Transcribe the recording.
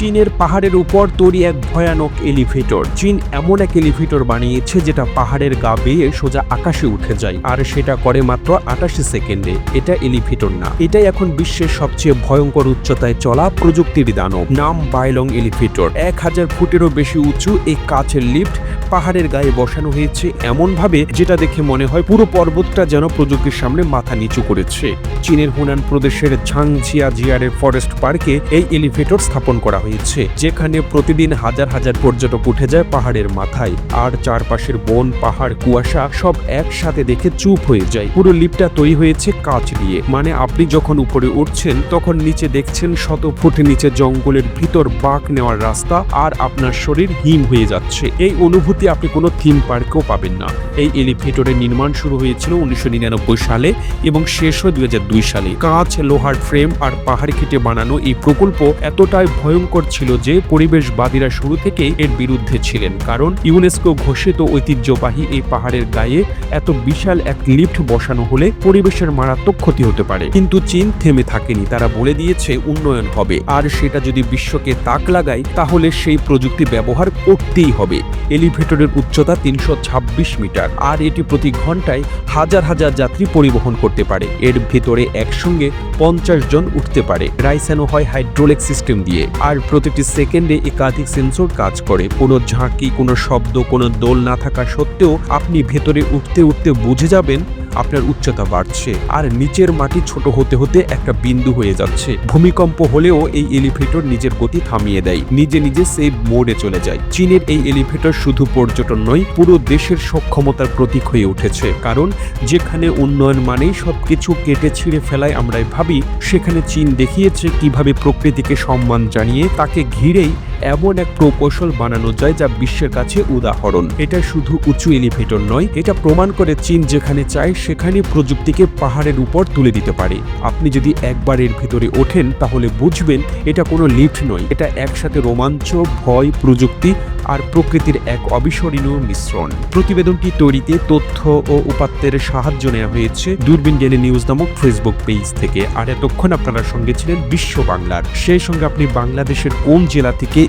চীনের পাহাড়ের উপর তৈরি এক ভয়ানক এলিভেটর। চীন এমন এক এলিভেটর বানিয়েছে যেটা পাহাড়ের গা বেয়ে সোজা আকাশে উঠে যায়, আর সেটা করে মাত্র আটাশি সেকেন্ডে। এটা এলিভেটর না, এটাই এখন বিশ্বের সবচেয়ে ভয়ঙ্কর উচ্চতায় চলা প্রযুক্তির দানব। নাম বাইলং এলিভেটর। এক হাজার ফুটেরও বেশি উঁচু এই কাচের লিফট পাহাড়ের গায়ে বসানো হয়েছে এমনভাবে যেটা দেখে মনে হয় পুরো পর্বতটা যেন প্রযুক্তির সামনে মাথা নিচু করেছে। চীনের হুনান প্রদেশের ঝাংঝিয়া জিয়ারের ফরেস্ট পার্কে এই এলিভেটর স্থাপন করা হয়েছে। যেখানে প্রতিদিন হাজার হাজার পর্যটক উঠে যায় পাহাড়ের মাথায়। আর চারপাশের বন, পাহাড়, কুয়াশা সব একসাথে দেখে চুপ হয়ে যায়। পুরো লিফটটা তৈরি হয়েছে কাঁচ দিয়ে। মানে আপনি যখন উপরে উঠছেন, তখন নিচে দেখছেন শত ফুট নিচে জঙ্গলের ভিতর বাঁক নেওয়ার রাস্তা আর আপনার শরীর হিম হয়ে যাচ্ছে। এই অনুভূতি আপনি কোনো থিম পার্কেও পাবেন না। এই এলিভেটরের নির্মাণ শুরু হয়েছিল উনিশশো নিরানব্বই সালে এবং শেষ হয় দুই হাজার দুই সালে। কাঁচ, লোহার ফ্রেম আর পাহাড় কেটে বানানো এই প্রকল্প এতটাই ভয়ঙ্কর ছিল যে পরিবেশবাদীরা শুরু থেকে এর বিরুদ্ধে ছিলেন, কারণ ইউনেস্কো ঘোষিত ঐতিহ্যবাহী এই পাহাড়ের গায়ে এত বিশাল এক লিফট বসানো হলে পরিবেশের মারাত্মক ক্ষতি হতে পারে। কিন্তু চীন থেমে থাকেনি, তারা বলে দিয়েছে উন্নয়ন হবে। আর সেটা যদি বিশ্বকে তাক লাগায়, তাহলে সেই প্রযুক্তি ব্যবহার করতেই হবে। এলিভেটরের উচ্চতা তিনশো ছাব্বিশ মিটার, আর এটি প্রতি ঘন্টায় হাজার হাজার যাত্রী পরিবহন করতে পারে। এর ভেতরে একসঙ্গে পঞ্চাশ জন উঠতে পারে। রাইসানো হয় হাইড্রোলিক সিস্টেম দিয়ে। আর প্রতিটি সেকেন্ডে একাধিক সেন্সর কাজ করে। কোনো ঝাঁকি, কোনো শব্দ, কোনো দোল না থাকা সত্ত্বেও আপনি ভেতরে উঠতে উঠতে বুঝে যাবেন আপনার উচ্চতা বাড়ছে আর নিচের মাটি ছোট হতে হতে একটা বিন্দু হয়ে যাচ্ছে। ভূমিকম্প হলেও এই এলিভেটর নিজের গতি থামিয়ে দেয়। নিজে নিজে সেভ মোডে চলে যায়। চীনের এই এলিভেটর শুধু পর্যটন নয়, পুরো দেশের সক্ষমতার প্রতীক হয়ে উঠেছে। কারণ যেখানে উন্নয়ন মানেই সবকিছু কেটে ছিঁড়ে ফেলায় আমরা ভাবি, সেখানে চীন দেখিয়েছে কীভাবে প্রকৃতিকে সম্মান জানিয়ে তাকে ঘিরেই এমন এক প্রকৌশল বানানো যায় যা বিশ্বের কাছে উদাহরণ। এটা শুধু উঁচু এলিভেটর নয়, এটা প্রমাণ করে চীন যেখানে চায় সেখানে প্রযুক্তিকে পাহাড়ের উপর তুলে দিতে পারে। আপনি যদি একবার এর ভেতরে ওঠেন, তাহলে বুঝবেন এটা কোনো লিফট নয়, এটা একসাথে রোমাঞ্চ, ভয়, প্রযুক্তি আর প্রকৃতির এক অবিস্মরণীয় মিশ্রণ। প্রতিবেদনটি তৈরিতে তথ্য ও উপাত্তের সাহায্য নেওয়া হয়েছে দূরবীন ডেলি নিউজ নামক ফেসবুক পেজ থেকে। আর এতক্ষণ আপনারা সঙ্গে ছিলেন বিশ্ব বাংলার। সেই সঙ্গে আপনি বাংলাদেশের কোন জেলা থেকে